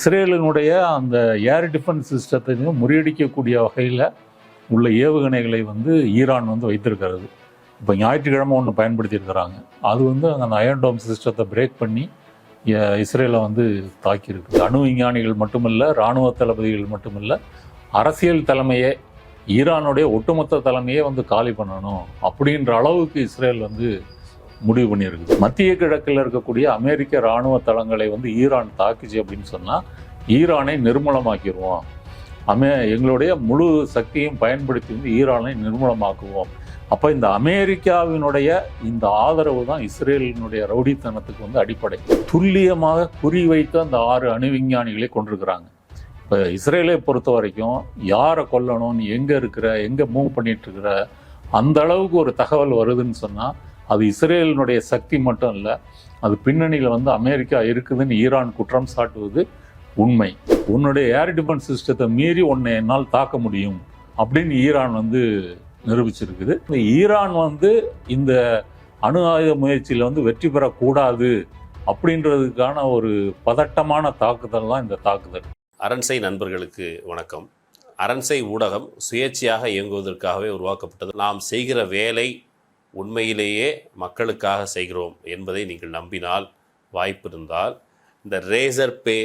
இஸ்ரேலினுடைய அந்த air defence சிஸ்டத்தையும் முறியடிக்கக்கூடிய வகையில் உள்ள ஏவுகணைகளை வந்து ஈரான் வந்து வைத்திருக்கிறது. இப்போ ஞாயிற்றுக்கிழமை ஒன்று பயன்படுத்தியிருக்கிறாங்க. அது வந்து அந்த அயன்டோம் சிஸ்டத்தை பிரேக் பண்ணி இஸ்ரேலை வந்து தாக்கியிருக்கு. அணு விஞ்ஞானிகள் மட்டுமல்ல இராணுவ தளபதிகள் மட்டுமல்ல அரசியல் தலைமையே ஈரானுடைய ஒட்டுமொத்த தலைமையே வந்து காலி பண்ணணும் அப்படின்ற அளவுக்கு இஸ்ரேல் வந்து முடிவு பண்ணியிருக்கு மத்திய கிழக்கில் இருக்கக்கூடிய அமெரிக்க இராணுவ தளங்களை வந்து ஈரான் தாக்குச்சு அப்படின்னு சொன்னால் ஈரானை நிர்மூலமாக்கிடுவோம் அமே எங்களுடைய முழு சக்தியும் பயன்படுத்தி வந்து ஈரானை நிர்மூலமாக்குவோம். அப்போ இந்த அமெரிக்காவினுடைய இந்த ஆதரவு தான் இஸ்ரேலினுடைய ரவுடித்தனத்துக்கு வந்து அடிப்படை. துல்லியமாக குறிவைத்து அந்த ஆறு அணு விஞ்ஞானிகளை கொண்டிருக்கிறாங்க இப்போ இஸ்ரேலை பொறுத்த வரைக்கும் யாரை கொல்லணும்னு எங்கே இருக்கிற எங்கே மூவ் பண்ணிட்டு இருக்கிற அந்த அளவுக்கு ஒரு தகவல் வருதுன்னு சொன்னால் அது இஸ்ரேலினுடைய சக்தி மட்டும் இல்லை அது பின்னணியில் வந்து அமெரிக்கா இருக்குதுன்னு ஈரான் குற்றம் சாட்டுவது உண்மை. உன்னுடைய ஏர் டிஃபென்ஸ் சிஸ்டத்தை மீறி உன்னை என்னால் தாக்க முடியும் அப்படின்னு ஈரான் வந்து நிரூபிச்சிருக்குது. இந்த ஈரான் வந்து இந்த அணு ஆயுத முயற்சியில் வந்து வெற்றி பெறக்கூடாது அப்படின்றதுக்கான ஒரு பதட்டமான தாக்குதல் தான் இந்த தாக்குதல். அரண்சை நண்பர்களுக்கு வணக்கம். அரண்சை ஊடகம் சுயேட்சையாக இயங்குவதற்காகவே உருவாக்கப்பட்டது. நாம் செய்கிற வேலை உண்மையிலேயே மக்களுக்காக செய்கிறோம் என்பதை நீங்கள் நம்பினால் வாய்ப்பு இருந்தால் இந்த ரேசர் பே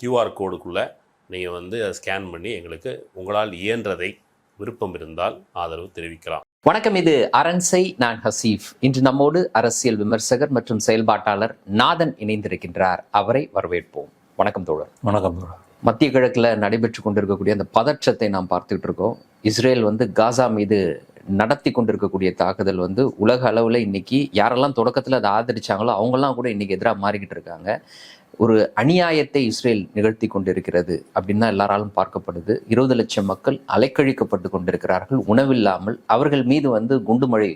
கியூஆர் கோடுக்குள்ளே நீங்கள் வந்து அதை ஸ்கேன் பண்ணி எங்களுக்கு உங்களால் இயன்றதை விருப்பம் இருந்தால் ஆதரவு தெரிவிக்கலாம். வணக்கம் இது அரண்சை நான் ஹசீஃப். இன்று நம்மோடு அரசியல் விமர்சகர் மற்றும் செயல்பாட்டாளர் நாதன் இணைந்திருக்கின்றார். அவரை வரவேற்போம். வணக்கம் தோழர். வணக்கம் தோழர். மத்திய கிழக்குல நடைபெற்று கொண்டிருக்கக்கூடிய அந்த பதற்றத்தை நாம் பார்த்துக்கிட்டு இருக்கோம். இஸ்ரேல் வந்து காசா மீது நடத்தி கொண்டிருக்கக்கூடிய தாக்குதல் வந்து உலக அளவில் இன்னைக்கு யாரெல்லாம் தொடக்கத்தில் அதை ஆதரிச்சாங்களோ அவங்கெல்லாம் கூட இன்னைக்கு எதிராக மாறிக்கிட்டு இருக்காங்க. ஒரு அநியாயத்தை இஸ்ரேல் நிகழ்த்தி கொண்டிருக்கிறது அப்படின்னு தான் எல்லாராலும் பார்க்கப்படுது. இருபது லட்சம் மக்கள் அலைக்கழிக்கப்பட்டு கொண்டிருக்கிறார்கள். உணவில்லாமல் அவர்கள் மீது வந்து குண்டுமழை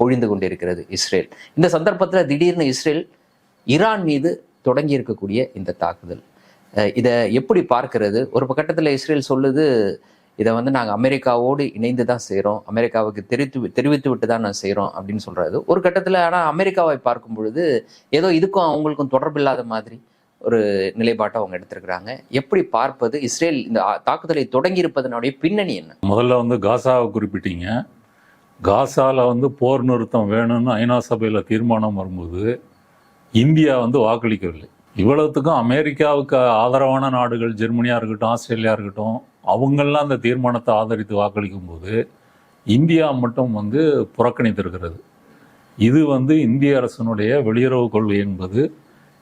பொழிந்து கொண்டிருக்கிறது இஸ்ரேல். இந்த சந்தர்ப்பத்தில் திடீர்னு இஸ்ரேல் ஈரான் மீது தொடங்கி இருக்கக்கூடிய இந்த தாக்குதல். இதை எப்படி பார்க்கிறது? ஒரு கட்டத்தில் இஸ்ரேல் சொல்லுது இதை வந்து நாங்கள் அமெரிக்காவோடு இணைந்து தான் செய்கிறோம் அமெரிக்காவுக்கு தெரிவித்து தெரிவித்து விட்டு தான் நான் செய்கிறோம் அப்படின்னு சொல்கிறது ஒரு கட்டத்தில் ஆனால் அமெரிக்காவை பார்க்கும் பொழுது ஏதோ இதுக்கும் அவங்களுக்கும் தொடர்பில்லாத மாதிரி ஒரு நிலைப்பாட்டை அவங்க எடுத்திருக்கிறாங்க. எப்படி பார்ப்பது? இஸ்ரேல் இந்த தாக்குதலை தொடங்கி இருப்பதனுடைய பின்னணி என்ன? முதல்ல வந்து காசாவை குறிப்பிட்டீங்க. காசாவில் வந்து போர் நிறுத்தம் வேணும்னு ஐநா சபையில் தீர்மானம் வரும்போது இந்தியா வந்து வாக்களிக்கவில்லை. இவ்வளவுத்துக்கும் அமெரிக்காவுக்கு ஆதரவான நாடுகள் ஜெர்மனியாக இருக்கட்டும் ஆஸ்திரேலியா இருக்கட்டும் அவங்கெல்லாம் அந்த தீர்மானத்தை ஆதரித்து வாக்களிக்கும் போது இந்தியா மட்டும் வந்து புறக்கணித்திருக்கிறது. இது வந்து இந்திய அரசனுடைய வெளியுறவு கொள்கை என்பது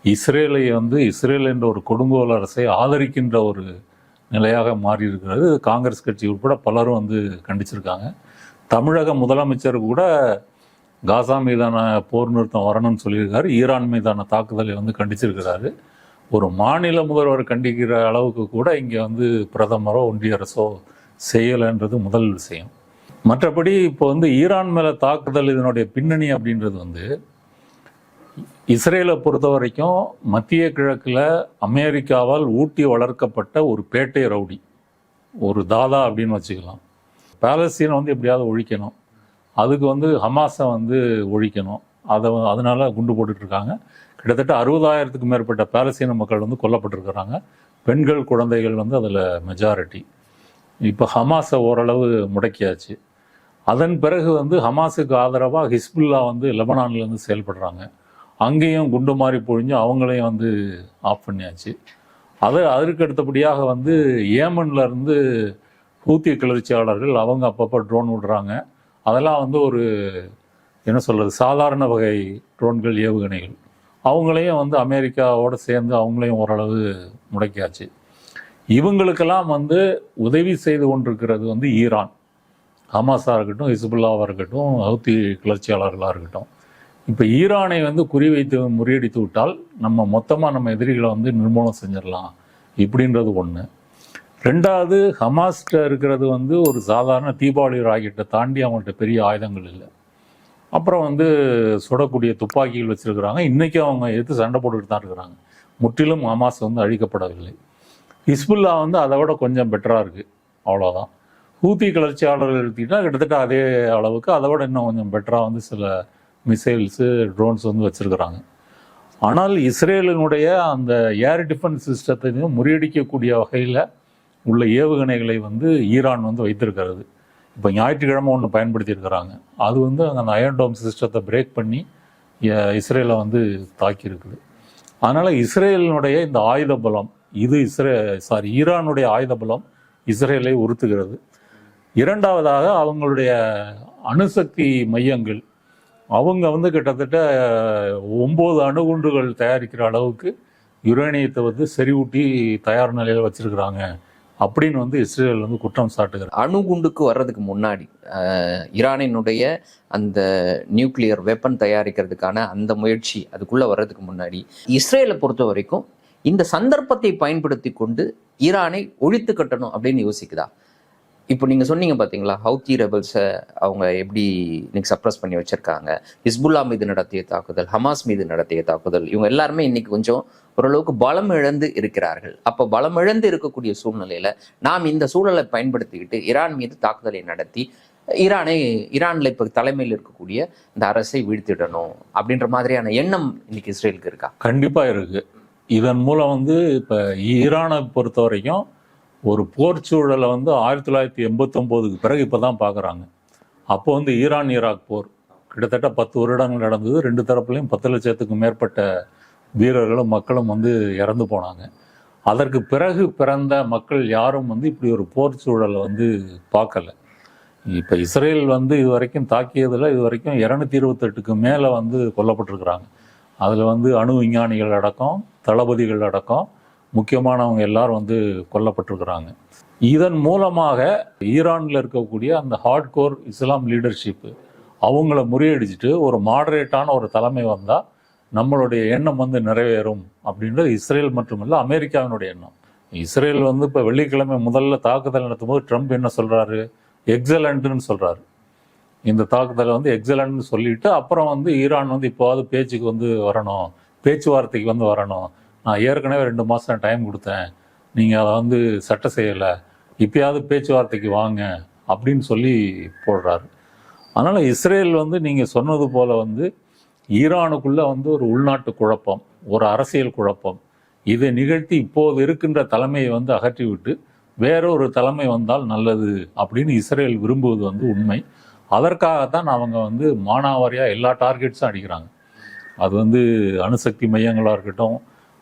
இஸ்ரேலை வந்து இஸ்ரேல் என்ற ஒரு கொடுங்கோல் அரசை ஆதரிக்கின்ற ஒரு நிலையாக மாறியிருக்கிறது. காங்கிரஸ் கட்சி உட்பட பலரும் வந்து கண்டிச்சிருக்காங்க. தமிழக முதலமைச்சர் கூட காசா மீதான போர் நிறுத்தம் வரணும்னு சொல்லியிருக்காரு. ஈரான் மீதான தாக்குதலை வந்து கண்டிச்சிருக்கிறாரு. ஒரு மாநில முதல்வர் கண்டிக்கிற அளவுக்கு கூட இங்கே வந்து பிரதமரோ ஒன்றிய அரசோ செய்யலைன்றது முதல் விஷயம். மற்றபடி இப்போ வந்து ஈரான் மேலே தாக்குதல் இதனுடைய பின்னணி அப்படின்றது வந்து இஸ்ரேலை பொறுத்த வரைக்கும் மத்திய கிழக்கில் அமெரிக்காவால் ஊட்டி வளர்க்கப்பட்ட ஒரு பேட்டை ரவுடி ஒரு தாதா அப்படின்னு வச்சுக்கலாம். பேலஸ்தீனை வந்து எப்படியாவது ஒழிக்கணும். அதுக்கு வந்து ஹமாஸை வந்து ஒழிக்கணும். அதை அதனால் அதனால குண்டு போட்டுட்ருக்காங்க கிட்டத்தட்ட அறுபதாயிரத்துக்கு மேற்பட்ட பாலஸ்தீன மக்கள் வந்து கொல்லப்பட்டிருக்கிறாங்க. பெண்கள் குழந்தைகள் வந்து அதில் மெஜாரிட்டி இப்போ ஹமாஸை ஓரளவு முடக்கியாச்சு. அதன் பிறகு வந்து ஹமாஸுக்கு ஆதரவாக ஹிஸ்புல்லா வந்து லெபனான்லேருந்து செயல்படுறாங்க. அங்கேயும் குண்டு மாதிரி பொழிஞ்சு அவங்களையும் வந்து ஆஃப் பண்ணியாச்சு. அது அதற்கு அடுத்தபடியாக வந்து ஏமன்லேருந்து ஹூத்திய கிளர்ச்சியாளர்கள் அவங்க அப்பப்போ ட்ரோன் விடுறாங்க. அதெல்லாம் வந்து ஒரு என்ன சொல்கிறது சாதாரண வகை ட்ரோன்கள் ஏவுகணைகள். அவங்களையும் வந்து அமெரிக்காவோடு சேர்ந்து அவங்களையும் ஓரளவு முடக்கியாச்சு. இவங்களுக்கெல்லாம் வந்து உதவி செய்து கொண்டிருக்கிறது வந்து ஈரான். ஹமாஸாக இருக்கட்டும் ஹிஸ்புல்லாவாக இருக்கட்டும் ஹவுத்தி கிளர்ச்சியாளர்களாக இருக்கட்டும். இப்போ ஈரானை வந்து குறிவைத்து முறியடித்து விட்டால் நம்ம மொத்தமாக நம்ம எதிரிகளை வந்து நிர்மூலம் செஞ்சிடலாம் இப்படின்றது ஒன்று ரெண்டாவது ஹமாஸ்கிட்ட இருக்கிறது வந்து ஒரு சாதாரண தீபாவளி ராக்கெட்டை தாண்டி அவங்கள்ட்ட பெரிய ஆயுதங்கள் இல்லை. அப்புறம் வந்து சுடக்கூடிய துப்பாக்கிகள் வச்சுருக்கிறாங்க. இன்றைக்கும் அவங்க எடுத்து சண்டை போட்டுக்கிட்டு தான் இருக்கிறாங்க. முற்றிலும் ஹமாஸ் வந்து அழிக்கப்படவில்லை. ஹிஸ்புல்லா வந்து அதை விட கொஞ்சம் பெட்டராக இருக்குது அவ்வளோதான் ஹூத்தி கிளர்ச்சியாளர்கள் எடுத்துக்கிட்டால் கிட்டத்தட்ட அதே அளவுக்கு அதை விட இன்னும் கொஞ்சம் பெட்டராக வந்து சில மிசைல்ஸு ட்ரோன்ஸ் வந்து வச்சுருக்கிறாங்க. ஆனால் இஸ்ரேலினுடைய அந்த ஏர் டிஃபென்ஸ் சிஸ்டத்தையும் முறியடிக்கக்கூடிய வகையில் உள்ள ஏவுகணைகளை வந்து ஈரான் வந்து வைத்திருக்கிறது. இப்போ ஞாயிற்றுக்கிழமை ஒன்று பயன்படுத்தியிருக்கிறாங்க. அது வந்து அந்த அயன்டோம் சிஸ்டத்தை பிரேக் பண்ணி இஸ்ரேலை வந்து தாக்கியிருக்குது. அதனால் இஸ்ரேலினுடைய இந்த ஆயுத பலம் இது இஸ்ரே சாரி ஈரானுடைய ஆயுத பலம் இஸ்ரேலை உறுத்துகிறது. இரண்டாவதாக அவங்களுடைய அணுசக்தி மையங்கள் அவங்க வந்து கிட்டத்தட்ட ஒம்பது அணுகுண்டுகள் தயாரிக்கிற அளவுக்கு யுரேனியத்தை வந்து செறிவூட்டி தயார் நிலையில் வச்சுருக்கிறாங்க. அப்படின்னு வந்து இஸ்ரேல் வந்து குற்றம் சாட்டுகிறார். அணுகுண்டுக்கு வர்றதுக்கு முன்னாடி ஈரானினுடைய அந்த நியூக்ளியர் வெப்பன் தயாரிக்கிறதுக்கான அந்த முயற்சி அதுக்குள்ள வர்றதுக்கு முன்னாடி இஸ்ரேலை பொறுத்த வரைக்கும் இந்த சந்தர்ப்பத்தை பயன்படுத்தி கொண்டு ஈரானை ஒழித்து கட்டணும் அப்படின்னு யோசிக்குதா? இப்போ நீங்க சொன்னீங்க பாத்தீங்களா ஹவுத்தி ரெபல்ஸை அவங்க எப்படி இன்னைக்கு சப்ரஸ் பண்ணி வச்சிருக்காங்க ஹிஸ்புல்லா மீது நடத்திய தாக்குதல் ஹமாஸ் மீது நடத்திய தாக்குதல் இவங்க எல்லாருமே இன்னைக்கு கொஞ்சம் ஓரளவுக்கு பலம் இழந்து இருக்கிறார்கள். அப்போ பலம் இழந்து இருக்கக்கூடிய சூழ்நிலையில நாம் இந்த சூழலை பயன்படுத்திக்கிட்டு ஈரான் மீது தாக்குதலை நடத்தி ஈரானை ஈரான்ல இப்போ தலைமையில் இருக்கக்கூடிய இந்த அரசை வீழ்த்திடணும் அப்படின்ற மாதிரியான எண்ணம் இன்னைக்கு இஸ்ரேலுக்கு இருக்கா? கண்டிப்பாக இருக்கு. இதன் மூலம் வந்து இப்போ ஈரானை பொறுத்த வரைக்கும் ஒரு போர் சூழலை வந்து ஆயிரத்தி தொள்ளாயிரத்தி எண்பத்தொம்போதுக்கு பிறகு இப்போ தான் பார்க்குறாங்க அப்போ வந்து ஈரான் ஈராக் போர். கிட்டத்தட்ட பத்து வருடங்கள் நடந்தது. ரெண்டு தரப்புலையும் பத்து லட்சத்துக்கும் மேற்பட்ட வீரர்களும் மக்களும் வந்து இறந்து போனாங்க. அதற்கு பிறகு பிறந்த மக்கள் யாரும் வந்து இப்படி ஒரு போர் சூழலை வந்து பார்க்கல. இப்போ இஸ்ரேல் வந்து இது வரைக்கும் தாக்கியதில் இது வரைக்கும் இரநூத்தி இருபத்தெட்டுக்கு மேலே வந்து கொல்லப்பட்டிருக்கிறாங்க. அதில் வந்து அணு விஞ்ஞானிகள் அடக்கம் தளபதிகள் அடக்கம் முக்கியமானவங்க எல்லாரும் வந்து கொல்லப்பட்டிருக்கிறாங்க. இதன் மூலமாக ஈரானில் இருக்கக்கூடிய அந்த ஹார்ட்கோர் இஸ்லாம் லீடர்ஷிப்பு அவங்கள முறியடிச்சிட்டு ஒரு மாடரேட்டான ஒரு தலைமை வந்தால் நம்மளுடைய எண்ணம் வந்து நிறைவேறும் அப்படின்றது இஸ்ரேல் மட்டுமல்ல அமெரிக்காவினுடைய எண்ணம். இஸ்ரேல் வந்து இப்போ வெள்ளிக்கிழமை முதல்ல தாக்குதல் நடத்தும் போது ட்ரம்ப் என்ன சொல்கிறாரு எக்ஸலண்ட்டுன்னு சொல்கிறாரு இந்த தாக்குதலை வந்து எக்ஸலண்ட்னு சொல்லிட்டு அப்புறம் வந்து ஈரான் வந்து இப்போவாது பேச்சுக்கு வந்து வரணும் பேச்சுவார்த்தைக்கு வந்து வரணும். நான் ஏற்கனவே ரெண்டு மாதம் டைம் கொடுத்தேன். நீங்கள் அதை வந்து சட்ட செய்யலை. இப்பயாவது பேச்சுவார்த்தைக்கு வாங்க அப்படின்னு சொல்லி போடுறாரு. அதனால் இஸ்ரேல் வந்து நீங்கள் சொன்னது போல் வந்து ஈரானுக்குள்ளே வந்து ஒரு உள்நாட்டு குழப்பம் ஒரு அரசியல் குழப்பம். இதை நிகழ்த்தி இப்போது இருக்கின்ற தலைமையை வந்து அகற்றிவிட்டு வேற ஒரு தலைமை வந்தால் நல்லது அப்படின்னு இஸ்ரேல் விரும்புவது வந்து உண்மை. அதற்காகத்தான் அவங்க வந்து மானாவாரியாக எல்லா டார்கெட்ஸும் அடிக்கிறாங்க. அது வந்து அணுசக்தி மையங்களாக இருக்கட்டும்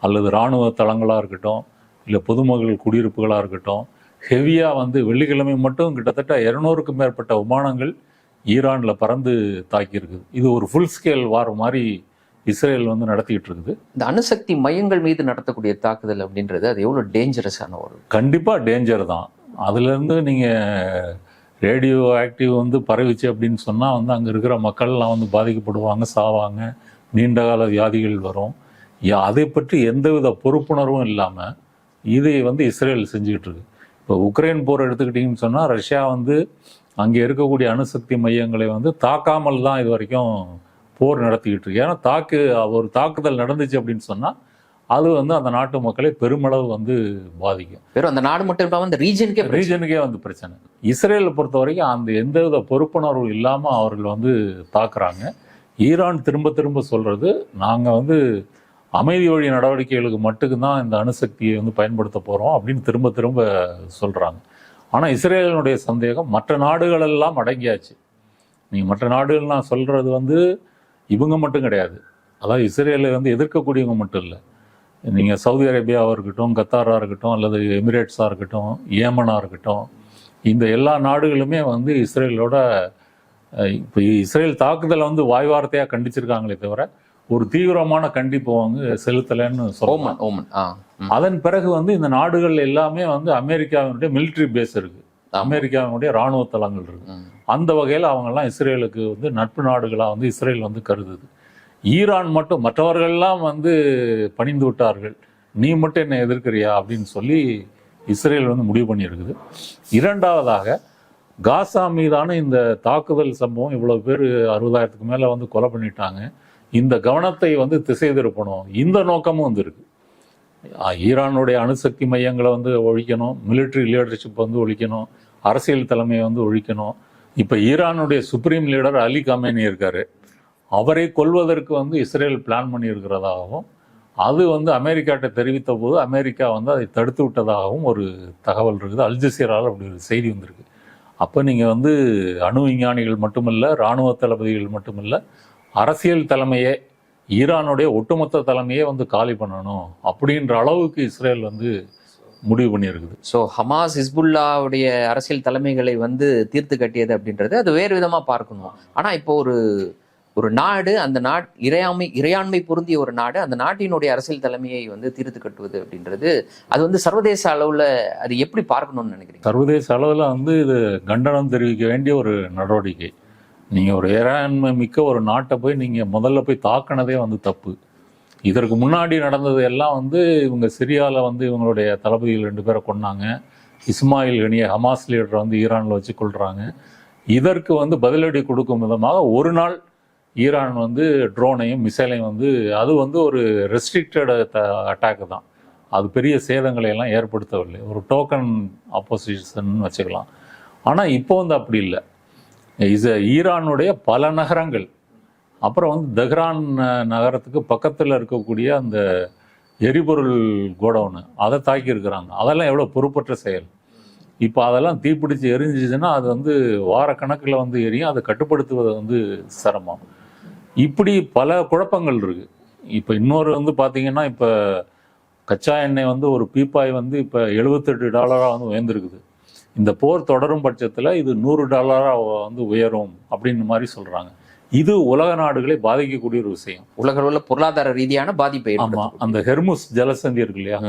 அல்லது இராணுவ தளங்களாக இருக்கட்டும் இல்லை பொதுமக்கள் குடியிருப்புகளாக இருக்கட்டும் ஹெவியாக வந்து வெள்ளிக்கிழமை மட்டும் கிட்டத்தட்ட இரநூறுக்கும் மேற்பட்ட விமானங்கள் ஈரானில் பறந்து தாக்கியிருக்குது. இது ஒரு ஃபுல் ஸ்கேல் வார் மாதிரி இஸ்ரேல் வந்து நடத்திக்கிட்டு இருக்குது. இந்த அணுசக்தி மையங்கள் மீது நடத்தக்கூடிய தாக்குதல் அப்படின்றது அது எவ்வளவு டேஞ்சரஸான ஒரு கண்டிப்பாக டேஞ்சர் தான். அதுலேருந்து நீங்கள் ரேடியோ ஆக்டிவ் வந்து பரவிச்சு அப்படின்னு சொன்னால் வந்து அங்கே இருக்கிற மக்கள்லாம் வந்து பாதிக்கப்படுவாங்க சாவாங்க. நீண்டகால வியாதிகள் வரும். அதை பற்றி எந்தவித பொறுப்புணர்வும் இல்லாமல் இதை வந்து இஸ்ரேல் செஞ்சுக்கிட்டு இருக்கு இப்போ உக்ரைன் போர் எடுத்துக்கிட்டிங்கன்னு சொன்னால் ரஷ்யா வந்து அங்கே இருக்கக்கூடிய அணுசக்தி மையங்களை வந்து தாக்காமல் தான் இது வரைக்கும் போர் நடத்திக்கிட்டு இருக்கு ஏன்னா தாக்கு ஒரு தாக்குதல் நடந்துச்சு அப்படின்னு சொன்னால் அது வந்து அந்த நாட்டு மக்களை பெருமளவு வந்து பாதிக்கும். வெறும் அந்த நாடு மட்டும் இல்லாம அந்த ரீஜனுக்கே ரீஜனுக்கே வந்து பிரச்சனை. இஸ்ரேலை பொறுத்த வரைக்கும் அந்த எந்தவித பொறுப்புணர்வும் இல்லாமல் அவர்கள் வந்து தாக்குறாங்க. ஈரான் திரும்ப திரும்ப சொல்றது நாங்கள் வந்து அமைதி வழி நடவடிக்கைகளுக்கு மட்டும்தான் இந்த அணுசக்தியை வந்து பயன்படுத்த போகிறோம் அப்படின்னு திரும்ப திரும்ப சொல்கிறாங்க ஆனால் இஸ்ரேலினுடைய சந்தேகம் மற்ற நாடுகளெல்லாம் அடங்கியாச்சு. நீங்கள் மற்ற நாடுகள் நான் சொல்கிறது வந்து இவங்க மட்டும் கிடையாது. அதாவது இஸ்ரேலை வந்து எதிர்க்கக்கூடியவங்க மட்டும் இல்லை. நீங்கள் சவுதி அரேபியாவாக இருக்கட்டும் கத்தாராக இருக்கட்டும் அல்லது எமிரேட்ஸாக இருக்கட்டும் ஏமனாக இருக்கட்டும் இந்த எல்லா நாடுகளுமே வந்து இஸ்ரேலோட இப்போ இஸ்ரேல் தாக்குதலை வந்து வாய் வார்த்தையாக கண்டிச்சிருக்காங்களே தவிர ஒரு தீவிரமான கண்டிப்பு வந்து செலுத்தலைன்னு ஓமன் ஓமன். அதன் பிறகு வந்து இந்த நாடுகள் எல்லாமே வந்து அமெரிக்காவினுடைய மிலிட்ரி பேஸ் இருக்கு. அமெரிக்காவினுடைய ராணுவ தளங்கள் இருக்கு. அந்த வகையில் அவங்கெல்லாம் இஸ்ரேலுக்கு வந்து நட்பு நாடுகளாக வந்து இஸ்ரேல் வந்து கருதுது. ஈரான் மட்டும் மற்றவர்கள்லாம் வந்து பணிந்து விட்டார்கள். நீ மட்டும் என்ன எதிர்க்கிறியா அப்படின்னு சொல்லி இஸ்ரேல் வந்து முடிவு பண்ணியிருக்குது. இரண்டாவதாக காசா மீதான இந்த தாக்குதல் சம்பவம் இவ்வளவு பேர் அறுபதாயிரத்துக்கு மேலே வந்து கொலை பண்ணிட்டாங்க. இந்த கவனத்தை வந்து திசை திருப்பணும். இந்த நோக்கமும் வந்துருக்கு. ஈரானுடைய அணுசக்தி மையங்களை வந்து ஒழிக்கணும். மிலிட்ரி லீடர்ஷிப் வந்து ஒழிக்கணும். அரசியல் தலைமையை வந்து ஒழிக்கணும். இப்போ ஈரானுடைய சுப்ரீம் லீடர் அலி கமேனி இருக்கார். அவரை கொல்வதற்கு வந்து இஸ்ரேல் பிளான் பண்ணியிருக்கிறதாகவும் அது வந்து அமெரிக்காட்ட தெரிவித்த போது அமெரிக்கா வந்து அதை தடுத்து விட்டதாகவும் ஒரு தகவல் இருக்குது. அல்ஜசீரால் அப்படி ஒரு செய்தி வந்திருக்கு. அப்போ நீங்கள் வந்து அணு விஞ்ஞானிகள் மட்டுமல்ல இராணுவ தளபதிகள் மட்டுமல்ல அரசியல் தலைமையே ஈரானுடைய ஒட்டுமொத்த தலைமையே வந்து காலி பண்ணணும் அப்படின்ற அளவுக்கு இஸ்ரேல் வந்து முடிவு பண்ணியிருக்குது. ஸோ ஹமாஸ் ஹிஸ்புல்லாவுடைய அரசியல் தலைமைகளை வந்து தீர்த்து கட்டியது அப்படின்றது அது வேறு விதமா பார்க்கணும். ஆனா இப்போ ஒரு ஒரு நாடு அந்த நாட் இறையாண்மை இறையாண்மை பொருந்திய ஒரு நாடு அந்த நாட்டினுடைய அரசியல் தலைமையை வந்து தீர்த்து கட்டுவது அப்படின்றது அது வந்து சர்வதேச அளவுல அது எப்படி பார்க்கணும்னு நினைக்கிறீங்க? சர்வதேச அளவில் வந்து இது கண்டனம் தெரிவிக்க வேண்டிய ஒரு நடவடிக்கை. நீங்கள் ஒரு இறையாண்மை மிக்க ஒரு நாட்டை போய் நீங்கள் முதல்ல போய் தாக்குனதே வந்து தப்பு. இதற்கு முன்னாடி நடந்தது எல்லாம் வந்து இவங்க சிரியாவில் வந்து இவங்களுடைய தளபதிகள் ரெண்டு பேரை கொன்னாங்க. இஸ்மாயில் கனிய ஹமாஸ் லீடரை வந்து ஈரானில் வச்சு கொள்கிறாங்க இதற்கு வந்து பதிலடி கொடுக்கும் விதமாக ஒரு நாள் ஈரான் வந்து ட்ரோனையும் மிசைலையும் வந்து அது வந்து ஒரு ரெஸ்ட்ரிக்டட் அட்டாக் தான். அது பெரிய சேதங்களை எல்லாம் ஏற்படுத்தவில்லை. ஒரு டோக்கன் ஆப்போசிஷன் வச்சுக்கலாம். ஆனால் இப்போ வந்து அப்படி இல்லை. இது ஈரானுடைய பல நகரங்கள். அப்புறம் வந்து தெஹ்ரான் நகரத்துக்கு பக்கத்தில் இருக்கக்கூடிய அந்த எரிபொருள் கோடவுனு அதை தாக்கியிருக்கிறாங்க. அதெல்லாம் எவ்வளோ பொறுப்பற்ற செயல். இப்போ அதெல்லாம் தீப்பிடிச்சு எரிஞ்சிச்சுன்னா அது வந்து வாரக்கணக்கில் வந்து எரியும் அதை கட்டுப்படுத்துவது வந்து சிரமம். இப்படி பல குழப்பங்கள் இருக்குது இப்போ இன்னொரு வந்து பார்த்திங்கன்னா இப்போ கச்சா எண்ணெய் வந்து ஒரு பீப்பாய் வந்து இப்போ எழுபத்தெட்டு டாலராக வந்து உயர்ந்திருக்குது. இந்த போர் தொடரும் பட்சத்தில் இது நூறு டாலராக வந்து உயரும் அப்படின்னு மாதிரி சொல்கிறாங்க இது உலக நாடுகளை பாதிக்கக்கூடிய ஒரு விஷயம். உலக அளவுல பொருளாதார ரீதியான பாதிப்பை ஆமா ஏற்படுத்தும். அந்த ஹெர்முஸ் ஜலசந்தி இருக்கு இல்லையா.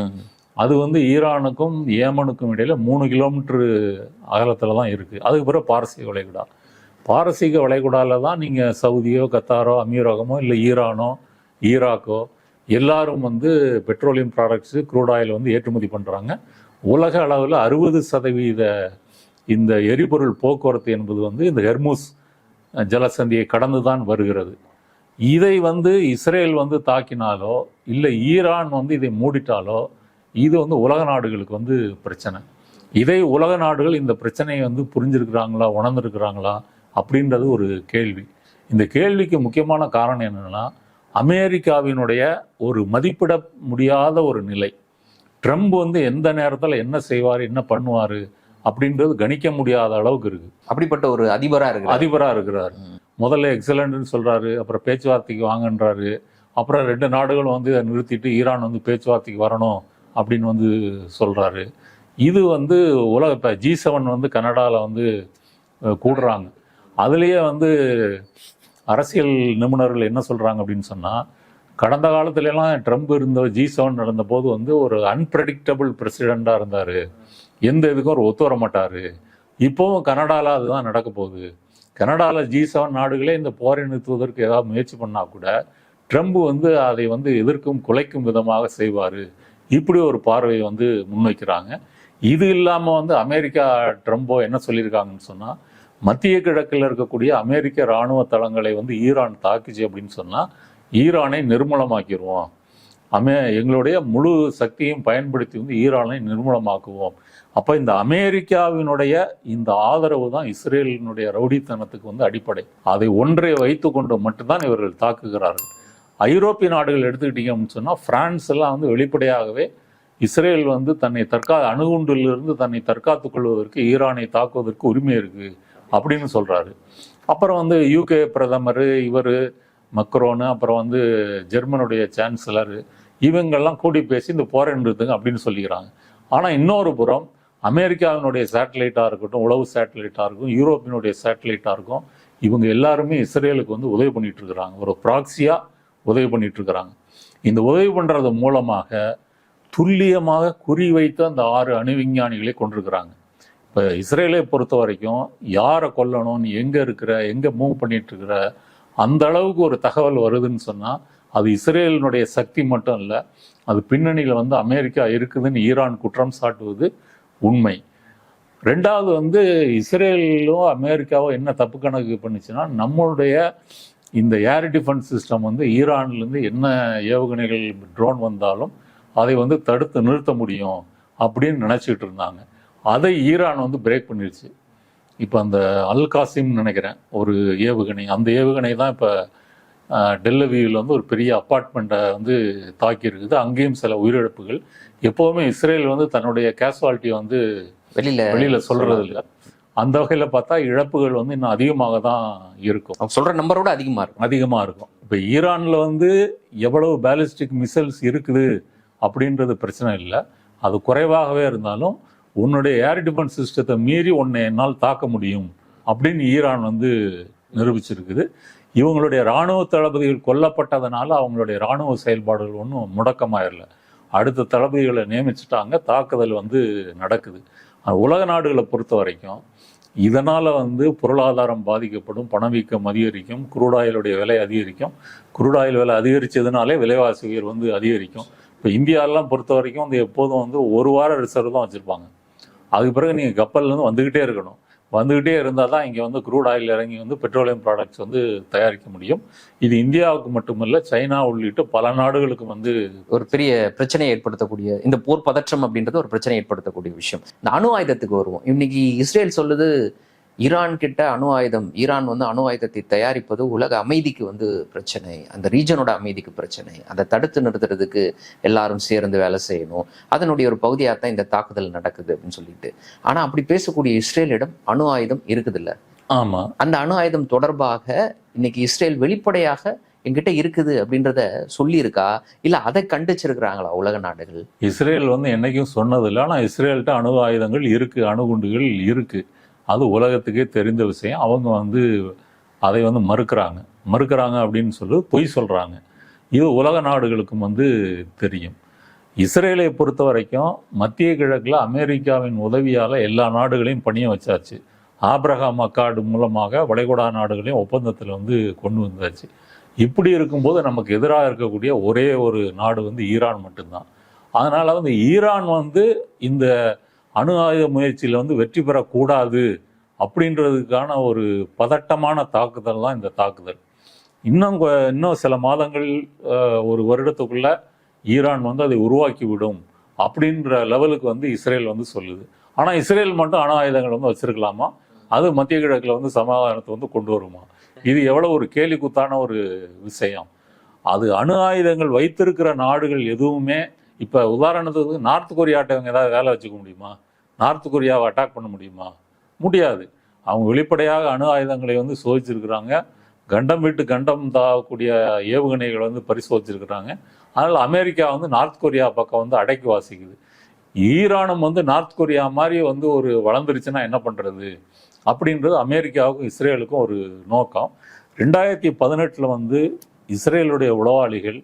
அது வந்து ஈரானுக்கும் ஏமனுக்கும் இடையில மூணு கிலோமீட்டர் அகலத்துல தான் இருக்கு. அதுக்கு பிறகு பாரசீக வளைகுடா. பாரசீக வளைகுடால தான் நீங்க சவுதியோ கத்தாரோ அமீரகமோ இல்லை ஈரானோ ஈராக்கோ எல்லாரும் வந்து பெட்ரோலியம் ப்ராடக்ட்ஸு க்ரூட் ஆயில் வந்து ஏற்றுமதி பண்றாங்க. உலக அளவில் அறுபது சதவீத இந்த எரிபொருள் போக்குவரத்து என்பது வந்து இந்த ஹெர்முஸ் ஜலசந்தியை கடந்து தான் வருகிறது. இதை வந்து இஸ்ரேல் வந்து தாக்கினாலோ இல்லை ஈரான் வந்து இதை மூடிட்டாலோ இது வந்து உலக நாடுகளுக்கு வந்து பிரச்சனை. இதை உலக நாடுகள் இந்த பிரச்சனையை வந்து புரிஞ்சிருக்கிறாங்களா உணர்ந்திருக்கிறாங்களா அப்படின்றது ஒரு கேள்வி. இந்த கேள்விக்கு முக்கியமான காரணம் என்னென்னா அமெரிக்காவினுடைய ஒரு மதிப்பிட முடியாத ஒரு நிலை. ட்ரம்ப் வந்து எந்த நேரத்தில் என்ன செய்வார் என்ன பண்ணுவார் அப்படின்றது கணிக்க முடியாத அளவுக்கு இருக்கு. அப்படிப்பட்ட ஒரு அதிபரா இருக்கு அதிபரா இருக்கிறார். முதல்ல எக்ஸலண்ட்னு சொல்றாரு அப்புறம் பேச்சுவார்த்தைக்கு வாங்கன்றாரு அப்புறம் ரெண்டு நாடுகளும் வந்து இதை நிறுத்திட்டு ஈரான் வந்து பேச்சுவார்த்தைக்கு வரணும் அப்படின்னு வந்து சொல்றாரு. இது வந்து உலக இப்போ ஜி செவன் வந்து கனடாவில் வந்து கூடுறாங்க. அதுலேயே வந்து அரசியல் நிபுணர்கள் என்ன சொல்றாங்க அப்படின்னு சொன்னா கடந்த காலத்துலலாம் ட்ரம்ப் இருந்த ஜி செவன் நடந்த போது வந்து ஒரு அன்பிரடிக்டபிள் பிரசிடெண்டா இருந்தார். எந்த இதுக்கும் ஒரு ஒத்து வர மாட்டார். இப்போவும் கனடாவில் அதுதான் நடக்க போகுது. கனடாவில் ஜி செவன் நாடுகளே இந்த போரை நிறுத்துவதற்கு ஏதாவது முயற்சி பண்ணால் கூட ட்ரம்ப் வந்து அதை வந்து எதிர்க்கும் குலைக்கும் விதமாக செய்வார். இப்படி ஒரு பார்வையை வந்து முன்வைக்கிறாங்க. இது இல்லாமல் வந்து அமெரிக்கா ட்ரம்போ என்ன சொல்லியிருக்காங்கன்னு சொன்னால் மத்திய கிழக்கில் இருக்கக்கூடிய அமெரிக்க இராணுவ தளங்களை வந்து ஈரான் தாக்குச்சு அப்படின்னு சொன்னால் ஈரானை நிர்மூலமாக்கிடுவோம். அமே எங்களுடைய முழு சக்தியும் பயன்படுத்தி வந்து ஈரானை நிர்மூலமாக்குவோம். அப்போ இந்த அமெரிக்காவினுடைய இந்த ஆதரவு தான் இஸ்ரேலினுடைய ரவுடித்தனத்துக்கு வந்து அடிப்படை. அதை ஒன்றை வைத்துக்கொண்டு மட்டும்தான் இவர்கள் தாக்குகிறார்கள். ஐரோப்பிய நாடுகள் எடுத்துக்கிட்டீங்கன்னு சொன்னால் பிரான்ஸ் எல்லாம் வந்து வெளிப்படையாகவே இஸ்ரேல் வந்து தன்னை தற்கா அணுகுண்டிலிருந்து தன்னை தற்காத்துக் கொள்வதற்கு ஈரானை தாக்குவதற்கு உரிமை இருக்குது அப்படின்னு சொல்கிறாரு அப்புறம் வந்து யூகே பிரதமர் இவர் மக்ரோனு அப்புறம் வந்து ஜெர்மனுடைய சான்சலர் இவங்கெல்லாம் கூடி பேசி இந்த போரை நிறுத்துங்க அப்படின்னு சொல்லிக்கிறாங்க. ஆனால் இன்னொரு புறம் அமெரிக்காவினுடைய சேட்டலைட்டாக இருக்கட்டும் உளவு சேட்டலைட்டாக இருக்கும் யூரோப்பினுடைய சேட்டலைட்டாக இருக்கும் இவங்க எல்லாருமே இஸ்ரேலுக்கு வந்து உதவி பண்ணிட்டு இருக்கிறாங்க ஒரு ப்ராக்சியாக உதவி பண்ணிட்டு இருக்கிறாங்க இந்த உதவி பண்ணுறது மூலமாக துல்லியமாக குறிவைத்த அந்த ஆறு அணு விஞ்ஞானிகளை கொண்டிருக்கிறாங்க. இப்போ இஸ்ரேலை பொறுத்த வரைக்கும் யாரை கொல்லணும் நீ எங்கே இருக்கிற எங்கே மூவ் பண்ணிட்டு இருக்கிற அந்த அளவுக்கு ஒரு தகவல் வருதுன்னு சொன்னால் அது இஸ்ரேலினுடைய சக்தி மட்டும் இல்லை அது பின்னணியில் வந்து அமெரிக்கா இருக்குதுன்னு ஈரான் குற்றம் சாட்டுவது உண்மை. ரெண்டாவது வந்து இஸ்ரேலோ அமெரிக்காவோ என்ன தப்பு கணக்கு பண்ணுச்சுன்னா நம்மளுடைய இந்த ஏர் டிஃபென்ஸ் சிஸ்டம் வந்து ஈரான்லேருந்து என்ன ஏவுகணைகள் ட்ரோன் வந்தாலும் அதை வந்து தடுத்து நிறுத்த முடியும் அப்படின்னு நினச்சிக்கிட்டு இருந்தாங்க. அதை ஈரான் வந்து பிரேக் பண்ணிடுச்சு இப்போ அந்த அல் காசிம் நினைக்கிறேன் ஒரு ஏவுகணை. அந்த ஏவுகணை தான் இப்போ டெல்லவியில் வந்து ஒரு பெரிய அப்பார்ட்மெண்ட்டை வந்து தாக்கி இருக்குது அங்கேயும் சில உயிரிழப்புகள். எப்போவுமே இஸ்ரேல் வந்து தன்னுடைய கேசுவாலிட்டியை வந்து வெளியில வெளியில சொல்றது இல்ல. அந்த வகையில பார்த்தா இழப்புகள் வந்து இன்னும் அதிகமாக தான் இருக்கும். அவங்க சொல்ற நம்பரோட அதிகமா இருக்கும். அதிகமா இருக்கும். இப்போ ஈரான்ல வந்து எவ்வளவு பேலிஸ்டிக் மிசைல்ஸ் இருக்குது அப்படின்றது பிரச்சனை இல்லை. அது குறைவாகவே இருந்தாலும் உன்னுடைய ஏர் டிஃபென்ஸ் சிஸ்டத்தை மீறி உன்னை என்னால் தாக்க முடியும் அப்படின்னு ஈரான் வந்து நிரூபிச்சிருக்குது. இவங்களுடைய இராணுவ தளபதிகள் கொல்லப்பட்டதுனால அவங்களுடைய இராணுவ செயல்பாடுகள் ஒன்றும் முடக்கமாயிரல அடுத்த தளபதிகளை நியமிச்சிட்டாங்க. தாக்குதல் வந்து நடக்குது. உலக நாடுகளை பொறுத்த வரைக்கும் இதனால் வந்து பொருளாதாரம் பாதிக்கப்படும் பணவீக்கம் அதிகரிக்கும் குரூடாயிலுடைய விலை அதிகரிக்கும். குரூடாயில் விலை அதிகரிச்சதுனாலே விலைவாசி உயர் வந்து அதிகரிக்கும். இப்போ இந்தியாவெல்லாம் பொறுத்த வரைக்கும் வந்து எப்போதும் வந்து ஒரு வார ரிசர்வ் தான் வச்சுருப்பாங்க. அதுக்கு பிறகு நீங்கள் கப்பல்லேருந்து வந்துக்கிட்டே இருக்கணும். வந்துக்கிட்டே இருந்தால் தான் இங்கே வந்து க்ரூட் ஆயில் இறங்கி வந்து பெட்ரோலியம் ப்ராடக்ட்ஸ் வந்து தயாரிக்க முடியும். இது இந்தியாவுக்கு மட்டுமல்ல சைனா உள்ளிட்ட பல நாடுகளுக்கு வந்து ஒரு பெரிய பிரச்சனையை ஏற்படுத்தக்கூடிய இந்த போர் பதற்றம் அப்படின்றது ஒரு பிரச்சனை ஏற்படுத்தக்கூடிய விஷயம். இந்த அணு ஆயுதத்துக்கு வருவோம். இன்னைக்கு இஸ்ரேல் சொல்லுது ஈரான் கிட்ட அணு ஆயுதம் ஈரான் வந்து அணு ஆயுதத்தை தயாரிப்பது உலக அமைதிக்கு வந்து பிரச்சனை. அந்த ரீஜனோட அமைதிக்கு பிரச்சனை. அதை தடுத்து நிறுத்துறதுக்கு எல்லாரும் சேர்ந்து வேலை செய்யணும். அதனுடைய ஒரு பகுதியாக தான் இந்த தாக்குதல் நடக்குது அப்படின்னு சொல்லிட்டு. ஆனா அப்படி பேசக்கூடிய இஸ்ரேலிடம் அணு ஆயுதம் இருக்குதுல்ல. ஆமாம் அந்த அணு ஆயுதம் தொடர்பாக இன்னைக்கு இஸ்ரேல் வெளிப்படையாக என்கிட்ட இருக்குது அப்படின்றத சொல்லியிருக்கா? இல்ல அதை கண்டிச்சிருக்கிறாங்களா உலக நாடுகள்? இஸ்ரேல் வந்து என்னைக்கும் சொன்னதில்லை. ஆனால் இஸ்ரேல்கிட்ட அணு ஆயுதங்கள் இருக்குது அணுகுண்டுகள் இருக்குது அது உலகத்துக்கே தெரிந்த விஷயம். அவங்க வந்து அதை வந்து மறுக்கிறாங்க. மறுக்கிறாங்க அப்படின்னு சொல்லி பொய் சொல்கிறாங்க இது உலக நாடுகளுக்கும் வந்து தெரியும். இஸ்ரேலை பொறுத்த வரைக்கும் மத்திய கிழக்கில் அமெரிக்காவின் உதவியால் எல்லா நாடுகளையும் பணிய வச்சாச்சு. ஆப்ரஹாம் அக்காடு மூலமாக வளைகுடா நாடுகளையும் ஒப்பந்தத்தில் வந்து கொண்டு வந்தாச்சு. இப்படி இருக்கும்போது நமக்கு எதிராக இருக்கக்கூடிய ஒரே ஒரு நாடு வந்து ஈரான் மட்டும்தான். அதனால் வந்து ஈரான் வந்து இந்த அணு ஆயுத முயற்சியில் வந்து வெற்றி பெறக்கூடாது அப்படின்றதுக்கான ஒரு பதட்டமான தாக்குதல் தான் இந்த தாக்குதல். இன்னும் இன்னும் சில மாதங்கள் ஒரு வருடத்துக்குள்ள ஈரான் வந்து அதை உருவாக்கி விடும் அப்படின்ற லெவலுக்கு வந்து இஸ்ரேல் வந்து சொல்லுது. ஆனால் இஸ்ரேல் மட்டும் அணு ஆயுதங்கள் வந்து வச்சிருக்கலாமா? அது மத்திய கிழக்கில் வந்து சமாதானத்தை வந்து கொண்டு வருமா? இது எவ்வளோ ஒரு கேலி குத்தான ஒரு விஷயம். அது அணு ஆயுதங்கள் வைத்திருக்கிற நாடுகள் எதுவுமே இப்போ உதாரணத்துக்கு நார்த் கொரியாட்ட இவங்க ஏதாவது வேலை வச்சுக்க முடியுமா? நார்த் கொரியாவை அட்டாக் பண்ண முடியுமா? முடியாது. அவங்க வெளிப்படையாக அணு ஆயுதங்களை வந்து சோதிச்சிருக்கிறாங்க. கண்டம் விட்டு கண்டம் தாக்கக்கூடிய ஏவுகணைகளை வந்து பரிசோதிச்சிருக்கிறாங்க. அதனால் அமெரிக்கா வந்து நார்த் கொரியா பக்கம் வந்து அடக்கி வாசிக்குது. ஈரானும் வந்து நார்த் கொரியா மாதிரி வந்து ஒரு வளர்ந்துருச்சுன்னா என்ன பண்ணுறது அப்படின்றது அமெரிக்காவுக்கும் இஸ்ரேலுக்கும் ஒரு நோக்கம். ரெண்டாயிரத்தி பதினெட்டில் வந்து இஸ்ரேலுடைய உளவாளிகள்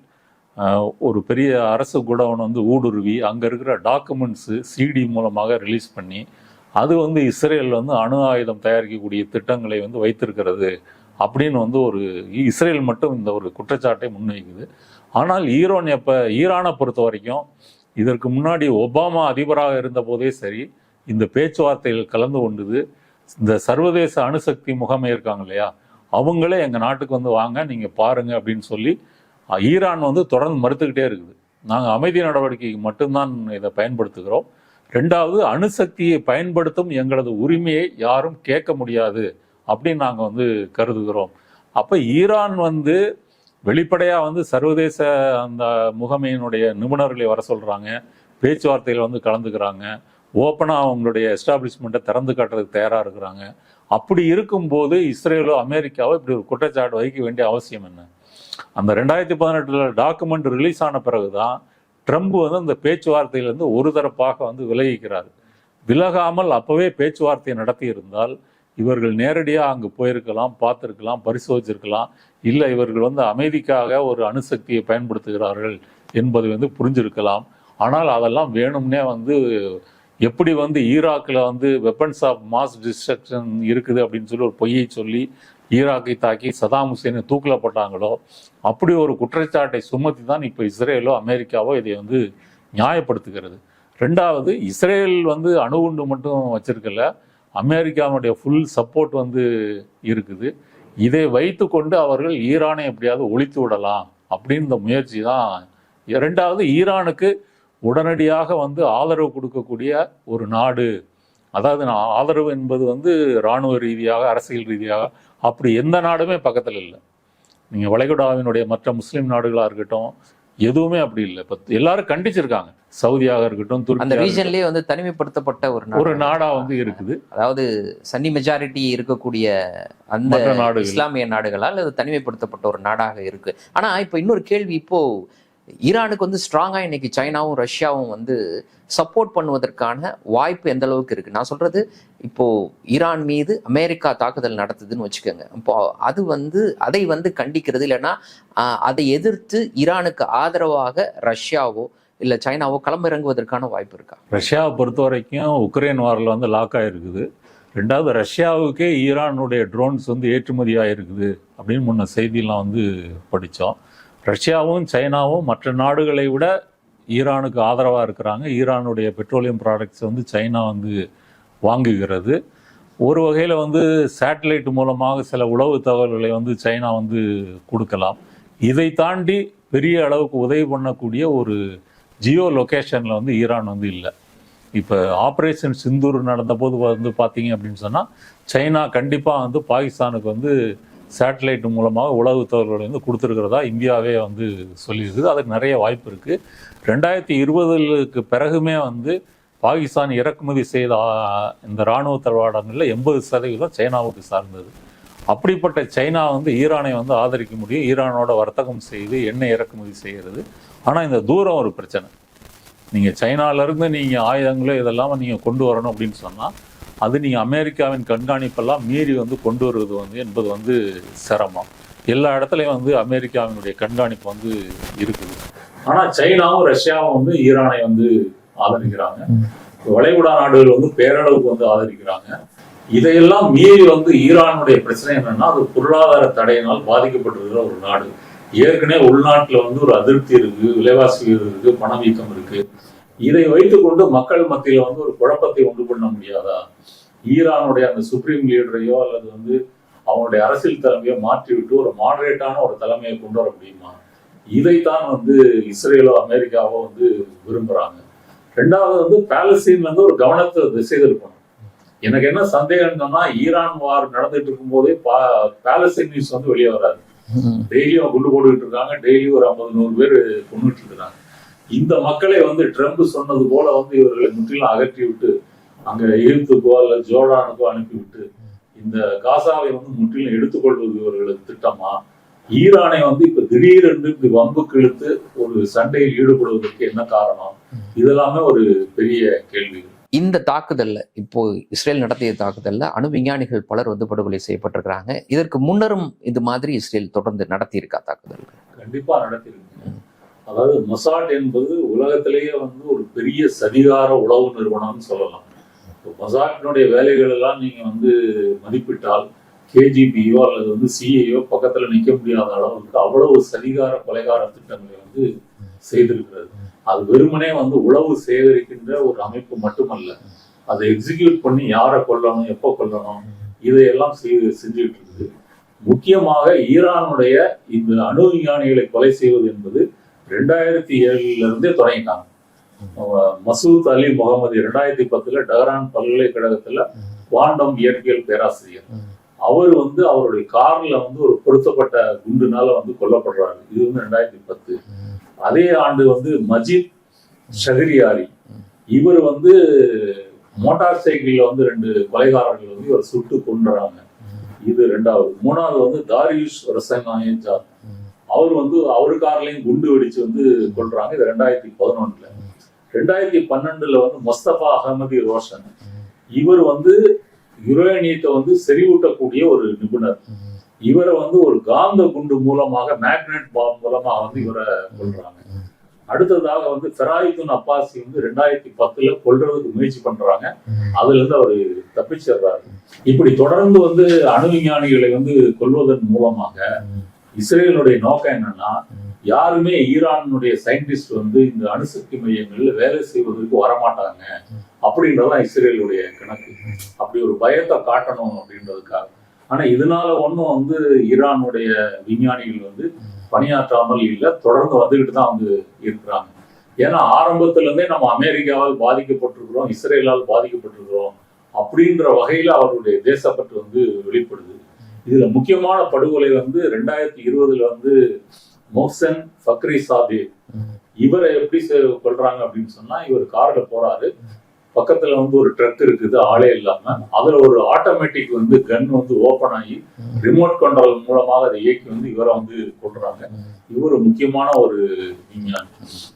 ஒரு பெரிய அரசு குடவுன் வந்து ஊடுருவி அங்கே இருக்கிற டாக்குமெண்ட்ஸு சிடி மூலமாக ரிலீஸ் பண்ணி அது வந்து இஸ்ரேல் வந்து அணு ஆயுதம் தயாரிக்கக்கூடிய திட்டங்களை வந்து வைத்திருக்கிறது அப்படின்னு வந்து ஒரு இஸ்ரேல் மட்டும் இந்த ஒரு குற்றச்சாட்டை முன்வைக்குது. ஆனால் ஈரான் எப்போ ஈரானை பொறுத்த வரைக்கும் இதற்கு முன்னாடி ஒபாமா அதிபராக இருந்த போதே சரி இந்த பேச்சுவார்த்தைகள் கலந்து கொண்டது இந்த சர்வதேச அணுசக்தி முகமை இருக்காங்க இல்லையா அவங்களே எங்கள் நாட்டுக்கு வந்து வாங்க நீங்கள் பாருங்க அப்படின்னு சொல்லி ஈரான் வந்து தொடர்ந்து மறுத்துக்கிட்டே இருக்குது. நாங்கள் அமைதி நடவடிக்கைக்கு மட்டும்தான் இதை பயன்படுத்துகிறோம். ரெண்டாவது அணுசக்தியை பயன்படுத்தும் எங்களது உரிமையை யாரும் கேட்க முடியாது அப்படின்னு நாங்கள் வந்து கருதுகிறோம். அப்போ ஈரான் வந்து வெளிப்படையாக வந்து சர்வதேச அந்த முகமையினுடைய நிபுணர்களை வர சொல்கிறாங்க பேச்சுவார்த்தையில் வந்து கலந்துக்கிறாங்க. ஓப்பனாக அவங்களுடைய எஸ்டாப்ளிஷ்மெண்ட்டை திறந்து காட்டுறதுக்கு தயாராக இருக்கிறாங்க. அப்படி இருக்கும்போது இஸ்ரேலோ அமெரிக்காவோ இப்படி ஒரு குற்றச்சாட்டு வைக்க வேண்டிய அவசியம் என்ன? அந்த ரெண்டாயிரத்தி பதினெட்டில் டாக்குமெண்ட் ரிலீஸ் ஆன பிறகு தான் ட்ரம்ப் வந்து அந்த பேச்சுவார்த்தையிலேருந்து ஒரு தரப்பாக வந்து விலகிக்கிறார். விலகாமல் அப்போவே பேச்சுவார்த்தை நடத்தி இருந்தால் இவர்கள் நேரடியாக அங்கு போயிருக்கலாம் பார்த்துருக்கலாம் பரிசோதிச்சிருக்கலாம். இல்லை இவர்கள் வந்து அமைதிக்காக ஒரு அணுசக்தியை பயன்படுத்துகிறார்கள் என்பது வந்து புரிஞ்சிருக்கலாம். ஆனால் அதெல்லாம் வேணும்னே வந்து எப்படி வந்து ஈராக்கில் வந்து வெப்பன்ஸ் ஆஃப் மாஸ் டிஸ்ட்ரக்ஷன் இருக்குது அப்படின்னு சொல்லி ஒரு பொய்யை சொல்லி ஈராக்கை தாக்கி சதாம் ஹுசேனை தூக்கில் போட்டாங்களோ அப்படி ஒரு குற்றச்சாட்டை சுமத்தி தான் இப்போ இஸ்ரேலோ அமெரிக்காவோ இதை வந்து நியாயப்படுத்துகிறது. ரெண்டாவது இஸ்ரேல் வந்து அணுகுண்டு மட்டும் வச்சிருக்கல அமெரிக்காவுடைய ஃபுல் சப்போர்ட் வந்து இருக்குது. இதை வைத்துக்கொண்டு அவர்கள் ஈரானை எப்படியாவது ஒழித்து விடலாம் அப்படின்ற முயற்சி தான் இரண்டாவது ஈரானுக்கு உடனடியாக வந்து ஆதரவு கொடுக்கக்கூடிய ஒரு நாடு அதாவது நான் ஆதரவு என்பது வந்து இராணுவ ரீதியாக அரசியல் ரீதியாக அப்படி எந்த நாடுமே பக்கத்தில் இல்லை. நீங்கள் வளைகுடாவினுடைய மற்ற முஸ்லீம் நாடுகளாக இருக்கட்டும் எதுவுமே அப்படி இல்லை. இப்போ எல்லாரும் கண்டிச்சிருக்காங்க. சவுதியாக இருக்கட்டும் அந்த ரீஜன்லயே வந்து தனிமைப்படுத்தப்பட்ட ஒரு ஒரு நாடு நாடா வந்து இருக்குது. அதாவது சன்னி மெஜாரிட்டி இருக்கக்கூடிய அந்த நாடுகள். இஸ்லாமிய நாடுகளால் அது தனிமைப்படுத்தப்பட்ட ஒரு நாடாக இருக்கு? ஆனா இப்போ இன்னொரு கேள்வி இப்போ ஈரானுக்கு வந்து ஸ்ட்ராங்காக இன்னைக்கு சைனாவும் ரஷ்யாவும் வந்து சப்போர்ட் பண்ணுவதற்கான வாய்ப்பு எந்த அளவுக்கு இருக்குது நான் சொல்கிறது இப்போது ஈரான் மீது அமெரிக்கா தாக்குதல் நடத்துதுன்னு வச்சுக்கோங்க. இப்போ அது வந்து அதை வந்து கண்டிக்கிறது இல்லைன்னா அதை எதிர்த்து ஈரானுக்கு ஆதரவாக ரஷ்யாவோ இல்லை சைனாவோ களமிறங்குவதற்கான வாய்ப்பு இருக்கா? ரஷ்யாவை பொறுத்த வரைக்கும் உக்ரைன் வாரில் வந்து லாக் ஆகிருக்குது ரெண்டாவது ரஷ்யாவுக்கே ஈரானுடைய ட்ரோன்ஸ் வந்து ஏற்றுமதி ஆகிருக்குது அப்படின்னு முன்ன செய்தியெல்லாம் வந்து படித்தோம். ரஷ்யாவும் சைனாவும் மற்ற நாடுகளை விட ஈரானுக்கு ஆதரவாக இருக்கிறாங்க. ஈரானுடைய பெட்ரோலியம் ப்ராடக்ட்ஸ் வந்து சைனா வந்து வாங்குகிறது. ஒரு வகையில் வந்து சேட்டலைட் மூலமாக சில உளவு தகவல்களை வந்து சைனா வந்து கொடுக்கலாம். இதை தாண்டி பெரிய அளவுக்கு உதவி பண்ணக்கூடிய ஒரு ஜியோ லொகேஷனில் வந்து ஈரான் வந்து இல்லை. இப்போ ஆப்ரேஷன் சிந்தூர் நடந்தபோது வந்து பார்த்தீங்க அப்படின்னு சொன்னால் சைனா கண்டிப்பாக வந்து பாகிஸ்தானுக்கு வந்து சேட்டலைட் மூலமாக உளவு வந்து கொடுத்துருக்கிறதா இந்தியாவே வந்து சொல்லியிருக்குது அதுக்கு நிறைய வாய்ப்பு இருக்குது ரெண்டாயிரத்தி இருபதுக்கு பிறகுமே வந்து பாகிஸ்தான் இறக்குமதி செய்த இந்த இராணுவ தளவாடங்களில் எண்பது சதவீதம் சைனாவுக்கு சார்ந்தது. அப்படிப்பட்ட சைனா வந்து ஈரானை வந்து ஆதரிக்க முடியும். ஈரானோட வர்த்தகம் செய்து எண்ணெய் இறக்குமதி செய்கிறது. ஆனால் இந்த தூரம் ஒரு பிரச்சனை. நீங்கள் சைனாவிலேருந்து நீங்கள் ஆயுதங்களோ இதெல்லாம் நீங்கள் கொண்டு வரணும் அப்படின்னு சொன்னால் அது நீங்கள் அமெரிக்காவின் கண்காணிப்பெல்லாம் மீறி வந்து கொண்டு வருவது வந்து என்பது வந்து சிரமம். எல்லா இடத்துலையும் வந்து அமெரிக்காவினுடைய கண்காணிப்பு வந்து இருக்குது. ஆனால் சைனாவும் ரஷ்யாவும் வந்து ஈரானை வந்து ஆதரிக்கிறாங்க. வளைகுடா நாடுகள் வந்து பேரளவுக்கு வந்து ஆதரிக்கிறாங்க. இதையெல்லாம் மீறி வந்து ஈரானுடைய பிரச்சனை என்னன்னா அது பொருளாதார தடையினால் பாதிக்கப்பட்டிருக்கிற ஒரு நாடு. ஏற்கனவே உள்நாட்டில் வந்து ஒரு அதிருப்தி இருக்கு விலைவாசி இருக்கு பணவீக்கம் இருக்கு. இதை வைத்துக்கொண்டு மக்கள் மத்தியில் வந்து ஒரு குழப்பத்தை உண்டு பண்ண முடியாதா? ஈரானுடைய அந்த சுப்ரீம் லீடரையோ அல்லது வந்து அவனுடைய அரசியல் தலைமையோ மாற்றி விட்டு ஒரு மாடரேட்டான ஒரு தலைமையை கொண்டு வர முடியுமா? இதைத்தான் வந்து இஸ்ரேலோ அமெரிக்காவோ வந்து விரும்புறாங்க. ரெண்டாவது வந்து பாலஸ்தீன்ல இருந்து ஒரு கவனத்தை திசை திருப்பணும். எனக்கு என்ன சந்தேகம்னா ஈரான் வார் நடந்துட்டு இருக்கும்போதே பா பாலஸ்தீன் நியூஸ் வந்து வெளியே வராது. டெய்லியும் குண்டு போட்டுக்கிட்டு இருக்காங்க. டெய்லியும் ஒரு ஐம்பது நூறு பேர் கொண்டுட்டு இருக்கிறாங்க இந்த மக்களை வந்து ட்ரம்ப் சொன்னது போல வந்து இவர்களை முற்றிலும் அகற்றி விட்டு அங்க எகிப்துக்கோ அல்ல ஜோர்டானுக்கோ அனுப்பிவிட்டு இந்த காசாவை வந்து முற்றிலும் எடுத்துக்கொள்வது இவர்களது திட்டமா? ஈரானை வந்து இப்ப திடீரென்று இப்படி வம்புக்கு இழுத்து ஒரு சண்டையில் ஈடுபடுவதற்கு என்ன காரணம்? இதெல்லாமே ஒரு பெரிய கேள்வி. இந்த தாக்குதல்ல இப்போ இஸ்ரேல் நடத்திய தாக்குதல்ல அணு விஞ்ஞானிகள் பலர் வந்து படுகொலை செய்யப்பட்டிருக்கிறாங்க. இதற்கு முன்னரும் இது மாதிரி இஸ்ரேல் தொடர்ந்து நடத்தியிருக்கா தாக்குதல் கண்டிப்பா நடத்திருக்கு அதாவது மொசாட் என்பது உலகத்திலேயே வந்து ஒரு பெரிய சதிகார உளவு நிறுவனம்னு சொல்லலாம். இப்போ பசாட்டினுடைய வேலைகள் எல்லாம் நீங்க வந்து மதிப்பிட்டால் கேஜிபியோ அல்லது வந்து சிஏயோ பக்கத்துல நிற்க முடியாத அளவுக்கு அவ்வளவு சதிகார கொலைகார திட்டங்களை வந்து செய்திருக்கிறது. அது வெறுமனே வந்து உளவு சேகரிக்கின்ற ஒரு அமைப்பு மட்டுமல்ல. அதை எக்ஸிக்யூட் பண்ணி யாரை கொல்லணும் எப்போ கொல்லணும் இதையெல்லாம் செய்து செஞ்சுட்டு இருக்குது முக்கியமாக ஈரானுடைய இந்த அணு விஞ்ஞானிகளை கொலை செய்வது என்பது ரெண்டாயிரத்தி ஏழுல இருந்தே தொடங்கிட்டாங்க. மசூத் அலி முகமது ரெண்டாயிரத்தி பத்துல டஹரான் பல்கலைக்கழகத்துல குவாண்டம் இயற்பியல் பேராசிரியர். அவர் வந்து அவருடைய கார்ல வந்து ஒரு பொருத்தப்பட்ட குண்டுனால வந்து கொல்லப்படுறாரு. இது வந்து ரெண்டாயிரத்தி பத்து. அதே ஆண்டு வந்து மஜித் ஷஹரியாரி. இவர் வந்து மோட்டார் சைக்கிள்ல வந்து ரெண்டு கொலைகாரர்கள் வந்து இவர் சுட்டு கொண்டுறாங்க இது ரெண்டாவது. மூணாவது வந்து தாரியுஷ் ரசங்காயஜாத் அவர் வந்து அவர் கார்லயும் குண்டு வெடிச்சு வந்து கொள்றாங்க இது ரெண்டாயிரத்தி பதினொன்னுல. ரெண்டாயிரத்தி பன்னெண்டுல வந்து முஸ்தபா அகமதி ரோஷன். இவர் வந்து யுரேனியத்தை வந்து செறிவூட்டக்கூடிய ஒரு நிபுணர். இவரை வந்து ஒரு காந்த குண்டு மூலமாக மேக்னெட் பாம் மூலமா வந்து இவரை கொள்றாங்க அடுத்ததாக வந்து ஃபெராயித்துன் அப்பாசி வந்து ரெண்டாயிரத்தி பத்துல கொள்றதுக்கு முயற்சி பண்றாங்க. அதுல இருந்து அவர் தப்பிச்சிடுறாரு. இப்படி தொடர்ந்து வந்து அணு விஞ்ஞானிகளை வந்து கொல்வதன் மூலமாக இஸ்ரேலுடைய நோக்கம் என்னன்னா யாருமே ஈரானுடைய சயின்டிஸ்ட் வந்து இந்த அணுசக்தி மையங்கள்ல வேலை செய்வதற்கு வரமாட்டாங்க. அப்படின்றதான் இஸ்ரேலுடைய கணக்கு. அப்படி ஒரு பயத்தை காட்டணும் அப்படின்றதுக்காக. ஆனா இதனால ஒன்றும் வந்து ஈரானுடைய விஞ்ஞானிகள் வந்து பணியாற்றாமல் இல்லை தொடர்ந்து வந்துகிட்டு தான் வந்து இருக்கிறாங்க. ஏன்னா ஆரம்பத்துல இருந்தே நம்ம அமெரிக்காவால் பாதிக்கப்பட்டிருக்கிறோம் இஸ்ரேலால் பாதிக்கப்பட்டிருக்கிறோம் அப்படின்ற வகையில அவருடைய தேசப்பற்று வந்து வெளிப்படுது. இதுல முக்கியமான படுகொலை வந்து ரெண்டாயிரத்தி இருபதுல வந்து மோசன் ஃபக்ரி சாதி இவரை எப்படி கொள்றாங்க அப்படின்னு சொன்னா இவர் கார்ல போறாரு. பக்கத்துல வந்து ஒரு ட்ரக் இருக்குது ஆளே இல்லாம. அதுல ஒரு ஆட்டோமேட்டிக் வந்து கன் வந்து ஓபன் ஆகி ரிமோட் கண்ட்ரோல் மூலமாக அதை இயக்கி வந்து இவரை வந்து கொள்றாங்க இவர் முக்கியமான ஒரு விஞ்ஞானி.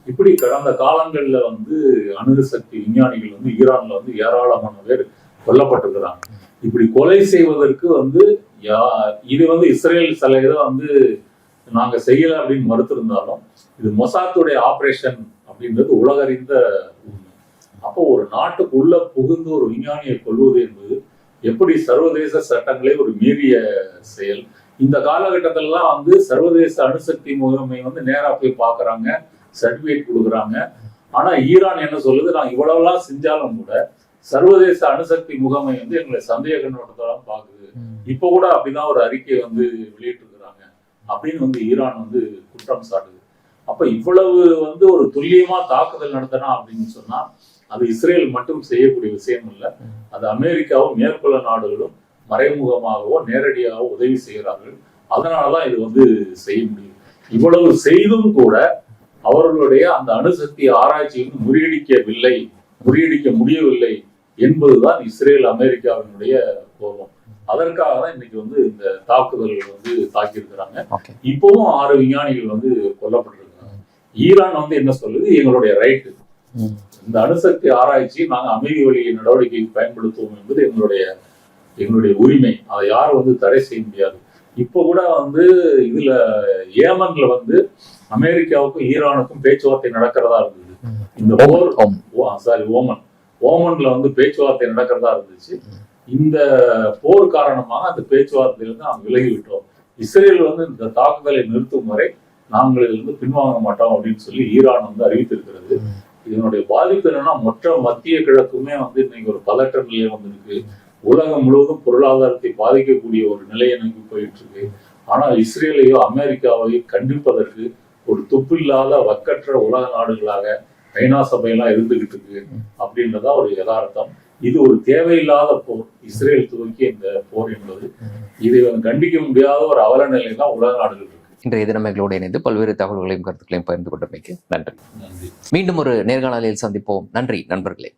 இப்படி கடந்த காலங்கள்ல வந்து அணுசக்தி விஞ்ஞானிகள் வந்து ஈரான்ல வந்து ஏராளமான பேர் கொல்லப்பட்டிருக்கிறாங்க. இப்படி கொலை செய்வதற்கு வந்து யா- இது வந்து இஸ்ரேல் சில இதை வந்து நாங்க செய்யல அப்படின்னு மறுத்திருந்தாலும் இது மொசாத்துடைய ஆபரேஷன் அப்படின்றது உலகறிந்த உண்மை. அப்போ ஒரு நாட்டுக்குள்ள புகுந்து ஒரு விஞ்ஞானியை கொள்வது என்பது எப்படி சர்வதேச சட்டங்களே ஒரு மீறிய செயல்? இந்த காலகட்டத்திலலாம் வந்து சர்வதேச அணுசக்தி முகமை வந்து நேரா போய் பார்க்கறாங்க சர்டிபிகேட் கொடுக்குறாங்க. ஆனா ஈரான் என்ன சொல்லுது? நான் இவ்வளவெல்லாம் செஞ்சாலும் கூட சர்வதேச அணுசக்தி முகமை வந்து எங்களை சந்தேக கண்ணோட்டத்தெல்லாம் பார்க்குது. இப்போ கூட அப்படிதான் ஒரு அறிக்கை வந்து வெளியிட்டிருக்கிறாங்க அப்படின்னு வந்து ஈரான் வந்து குற்றம் சாட்டுது. அப்ப இவ்வளவு வந்து ஒரு துல்லியமா தாக்குதல் நடத்தினா அப்படின்னு சொன்னா அது இஸ்ரேல் மட்டும் செய்யக்கூடிய விஷயம் இல்லை. அது அமெரிக்காவும் மேற்குள்ள நாடுகளும் மறைமுகமாகவோ நேரடியாகவோ உதவி செய்கிறார்கள். அதனாலதான் இது வந்து செய்ய முடியும் இவ்வளவு செய்தும் கூட அவர்களுடைய அந்த அணுசக்தி ஆராய்ச்சியும் முறியடிக்கவில்லை முறியடிக்க முடியவில்லை என்பதுதான் இஸ்ரேல் அமெரிக்காவினுடைய கோபம். அதற்காக தான் இன்னைக்கு வந்து இந்த தாக்குதல் வந்து தாக்கியிருக்கிறாங்க. இப்பவும் ஆறு விஞ்ஞானிகள் வந்து கொல்லப்பட்டிருக்காங்க ஈரான் வந்து என்ன சொல்லுது? எங்களுடைய ரைட்டு இந்த அணுசக்தி ஆராய்ச்சி நாங்க அமைதி வழி நடவடிக்கைக்கு பயன்படுத்துவோம் என்பது எங்களுடைய எங்களுடைய உரிமை. அதை யாரும் வந்து தடை செய்ய முடியாது. இப்போ கூட வந்து இதுல ஏமன்ல வந்து அமெரிக்காவுக்கும் ஈரானுக்கும் பேச்சுவார்த்தை நடக்கிறதா இருந்தது. இந்த போர் சாரி ஓமன். ஓமன்ல வந்து பேச்சுவார்த்தை நடக்கிறதா இருந்துச்சு. இந்த போர் காரணமாக அந்த பேச்சுவார்த்தையிலிருந்து நாம் விலகி விட்டோம் இஸ்ரேல் வந்து இந்த தாக்குதலை நிறுத்தும் வரை நாங்கள் இதிலிருந்து பின்வாங்க மாட்டோம் அப்படின்னு சொல்லி ஈரான் வந்து அறிவித்திருக்கிறது. இதனுடைய பாதிப்பு என்னன்னா மொத்த மத்திய கிழக்குமே வந்து இன்னைக்கு ஒரு பதற்ற நிலை வந்திருக்கு. உலகம் முழுவதும் பொருளாதாரத்தை பாதிக்கக்கூடிய ஒரு நிலையை நோக்கி போயிட்டு இருக்கு ஆனால் இஸ்ரேலையோ அமெரிக்காவையோ கண்டிப்பதற்கு ஒரு துப்பில்லாத வக்கற்ற உலக நாடுகளாக ஐநா சபையெல்லாம் இருந்துகிட்டு இருக்கு அப்படின்றதா ஒரு யதார்த்தம். இது ஒரு தேவையில்லாத போர். இஸ்ரேல் துவக்கிய இந்த போர் என்பது இதை கண்டிக்க முடியாத ஒரு அவல நிலை தான் உலக நாடுகள் இருக்கு. இன்றைய தினம் எங்களோடு இணைந்து பல்வேறு தகவல்களையும் கருத்துக்களையும் பகிர்ந்து கொண்டமைக்கு நன்றி. நன்றி. மீண்டும் ஒரு நேர்காணலில் சந்திப்போம். நன்றி நண்பர்களே.